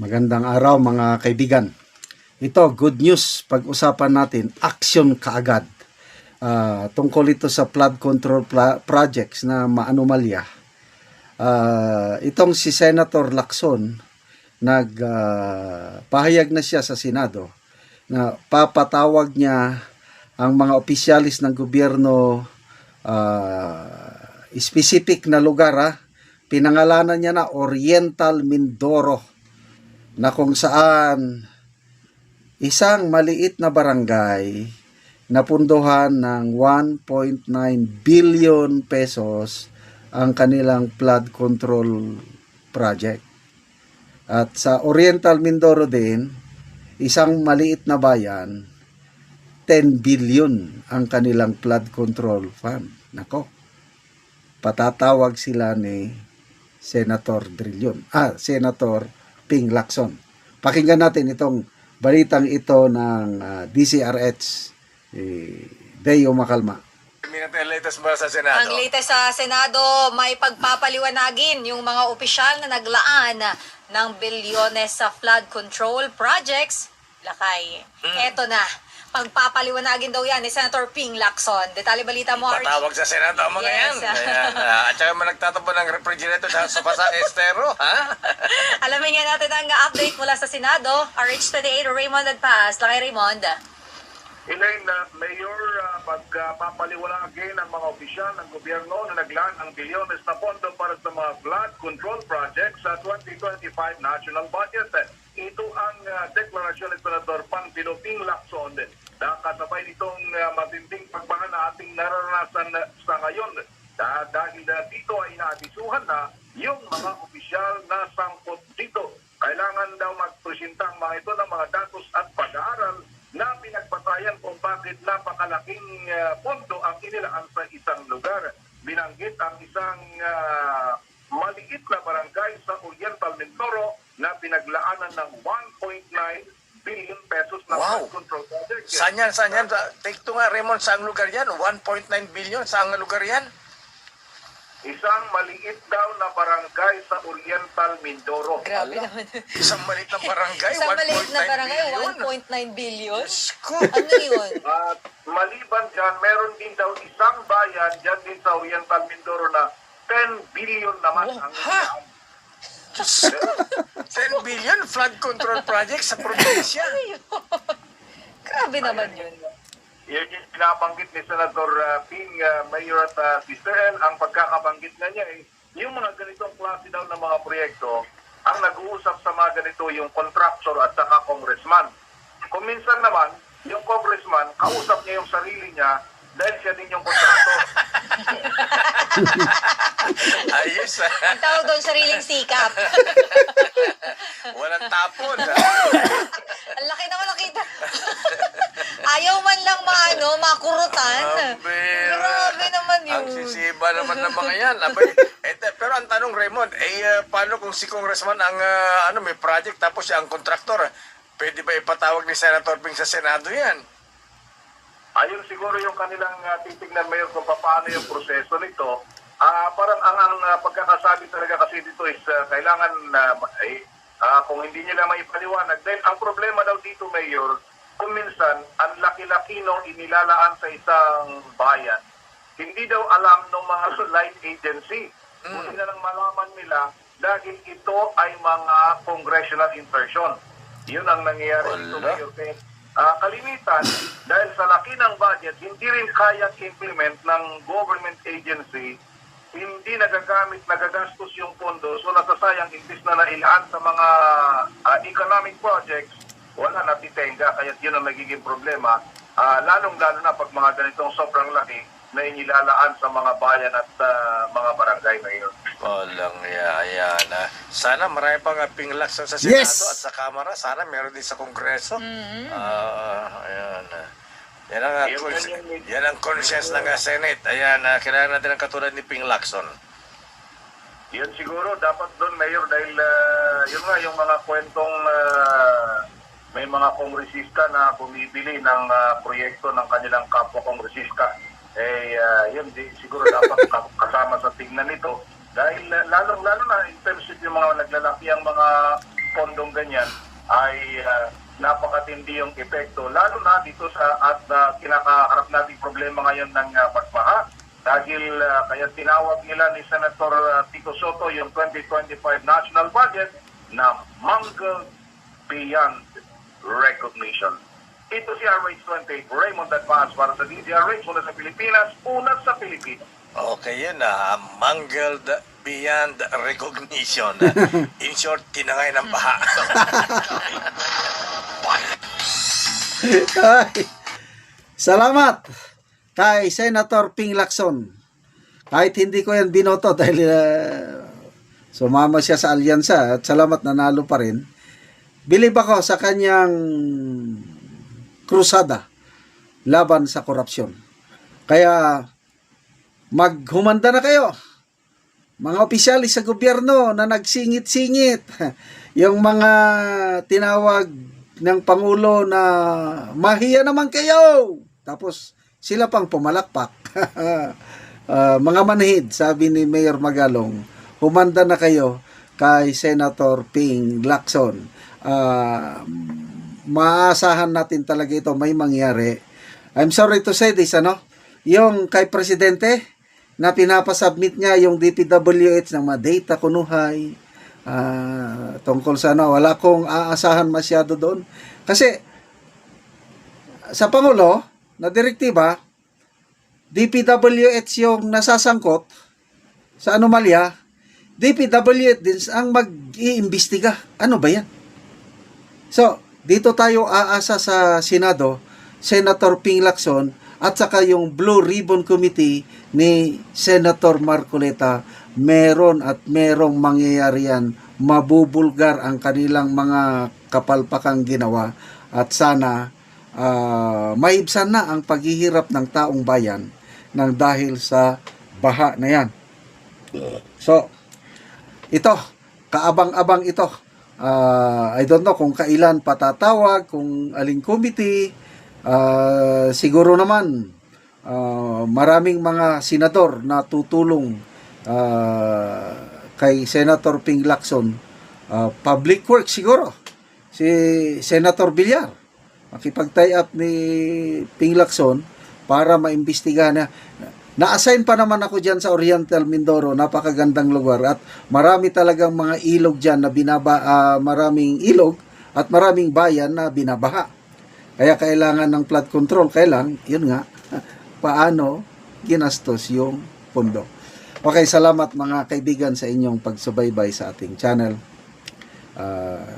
Magandang araw mga kaibigan. Ito, good news. Pag-usapan natin, action kaagad. Ah, tungkol ito sa flood control projects na maanomalya. Ah, itong si Senator Lacson, nag ah, pahayag na siya sa Senado na papatawag niya ang mga opisyalis ng gobyerno ah, specific na lugar ha. Pinangalanan niya na Oriental Mindoro na kung saan isang maliit na barangay na punduhan ng 1.9 billion pesos ang kanilang flood control project. At sa Oriental Mindoro din, isang maliit na bayan, 10 billion ang kanilang flood control fund. Nako, patatawag sila ni Senator Drilon. Ah, Senator Ping Lacson. Pakinggan natin itong balitang ito ng ah, DCRH eh, Deo. Minute ang latest sa Senado. Ang latest sa Senado, may pagpapaliwanagin yung mga opisyal na naglaan ng bilyones sa flood control projects. Lakay. Eto na. Pagpapaliwanagin daw yan ni Senator Ping Lacson. Detalye balita mo, Archie. Patawag sa Senado ang mga Yes. yan. Ayan. ah, At saka man nagtatabo ng refrigerator sa Sopasa Estero. Ha? Alamin nga natin ang update mula sa Senado. RH28, Raymond Adpas. Lakay Raymond. Elaine, uh, Mayor, uh, pagpapaliwanagin ng mga opisyal ng gobyerno na naglaan ang bilyones na pondo para sa mga flood control projects sa 2025 national budget. Ito ang uh, deklarasyon ni Senador Pangpino Ping Lacson na kasabay nitong uh, matinding pagbaha na ating naranasan na- sa ngayon. Da- dahil uh, dito ay naabisuhan na yung mga opisyal na sangkot dito. Kailangan daw magpresenta ang mga ito ng mga datos at pag-aaral na pinagbatayan kung bakit napakalaking uh, pondo ang inilaan sa isang lugar. Binanggit ang isang uh, maliit na barangay sa Oriental Mindoro na pinaglaanan ng 1.9 billion pesos na Wow. flood control project. Saan yan? Saan yan? Sa- Take two nga, Raymond. Saang lugar yan? 1.9 billion. Saang lugar yan? Isang maliit daw na barangay sa Oriental Mindoro. Grabe naman. Isang maliit na barangay, Isang maliit na 1.9 barangay, billion. 1.9 billion? Ano yun? At maliban dyan, meron din daw isang bayan dyan din sa Oriental Mindoro na 10 billion naman ang ha? Diyos ko. 10 billion flood control project sa probinsya. Grabe naman yun. Yun yung pinabanggit ni Senator uh, Ping, uh, Mayor at uh, Sister El, ang pagkakabanggit na niya eh, yung mga ganitong klase daw ng mga proyekto, ang nag-uusap sa mga ganito yung contractor at saka congressman. Kung minsan naman, yung congressman, kausap niya yung sarili niya dahil siya din yung contractor. Ayos ah. Ang tawag doon, sariling sikap. Walang tapon. Ang laki naman nakita. Ayaw man lang maano, makurutan. Grabe naman yun. Ang sisiba naman ng mga yan. Abay, eh, te- pero ang tanong, Raymond, eh, uh, paano kung si Congressman ang, uh, ano, may project tapos siya ang kontraktor? Pwede ba ipatawag ni Senator Ping sa Senado yan? Ayun siguro yung kanilang uh, titignan mayor kung paano yung proseso nito. Ah, parang ang, ang ah, pagkakasabi talaga kasi dito is ah, kailangan na eh, kung hindi nila maipaliwanag. Dahil ang problema daw dito, Mayor, kung minsan, ang laki-laki nung inilalaan sa isang bayan, hindi daw alam ng mga light agency. Buti na lang malaman nila dahil ito ay mga congressional insertion. Yun ang nangyayari dito, Wala. Mayor. Kaya, Ah, kalimitan, dahil sa laki ng budget, hindi rin kaya implement ng government agency, hindi nagagamit, nagagastos yung pondo, so nasasayang imbis na nailaan sa mga ah, economic projects, wala natitenga, kaya yun ang nagiging problema. Ah, lalong-lalo na pag mga ganitong sobrang laki na inilalaan sa mga bayan at ah, mga barangay ngayon. Walang yaya na. Sana marami pang uh, pinglaksan sa Senado Yes! at sa Kamara. Sana meron din sa Kongreso. Mhm. Ah, ayan. ah. Yan ang, uh, Yan ang- yan conscience ng uh, Senate. Ayan, uh, kailangan natin ang katulad ni Ping Lacson. Yun siguro dapat doon mayor dahil ah, yun nga yung mga kwentong ah, may mga kongresista na bumibili ng ah, proyekto ng kanilang kapwa kongresista. Eh ah, yun di, siguro dapat ka- kasama sa tingnan nito dahil ah, lalong lalo na in terms of yung mga naglalaki ang mga pondong ganyan ay ah, napakatindi yung epekto. Lalo na dito sa at uh, kinakaharap nating problema ngayon ng uh, pagbaha dahil ah, kaya tinawag nila ni Senator ah, Tito Soto yung 2025 national budget na mangled beyond recognition. Ito si RH28 Raymond Advance para sa DZRH, una sa Pilipinas, una sa Pilipinas. Okay yun na, mangled beyond recognition. In short, tinangay ng baha. Ay, salamat kay Senator Ping Lacson. Kahit hindi ko yan binoto dahil uh, sumama siya sa alyansa at salamat nanalo pa rin. Bilib ako sa kanyang krusada laban sa korupsyon. Kaya maghumanda na kayo. Mga opisyalis sa gobyerno na nagsingit-singit. yung mga tinawag ng Pangulo na mahiya naman kayo. Tapos sila pang pumalakpak. Ah, mga manhid, sabi ni Mayor Magalong, humanda na kayo kay Senator Ping Lacson. Ah, maasahan natin talaga ito may mangyari. I'm sorry to say this, ano? Yung kay Presidente, na pinapasubmit niya yung DPWH ng mga data kunuhay, ah, tungkol sa ano, wala kong aasahan masyado doon. Kasi, sa Pangulo, na direktiba, DPWH yung nasasangkot sa anomalya, DPWH din ang mag-iimbestiga. Ano ba yan? So, dito tayo aasa sa Senado, Senator Ping Lacson, at saka yung Blue Ribbon Committee ni Senator Marcoleta, meron at merong mangyayari yan, mabubulgar ang kanilang mga kapalpakang ginawa at sana ah, maibsan na ang paghihirap ng taong bayan ng dahil sa baha na yan. So, ito, kaabang-abang ito. Ah, I don't know kung kailan patatawag, kung aling committee. Ah, siguro naman, ah, maraming mga senador na tutulong ah, kay Senator Ping Lacson. Ah, public works siguro. Si Senator Villar. Makipag-tie up ni Ping Lacson para maimbestigahan na na-assign pa naman ako dyan sa Oriental Mindoro, napakagandang lugar at marami talagang mga ilog dyan na binaba, ah, maraming ilog at maraming bayan na binabaha. Kaya kailangan ng flood control, kailang, yun nga, paano ginastos yung pondo. Okay, salamat mga kaibigan sa inyong pagsubaybay sa ating channel. Ah,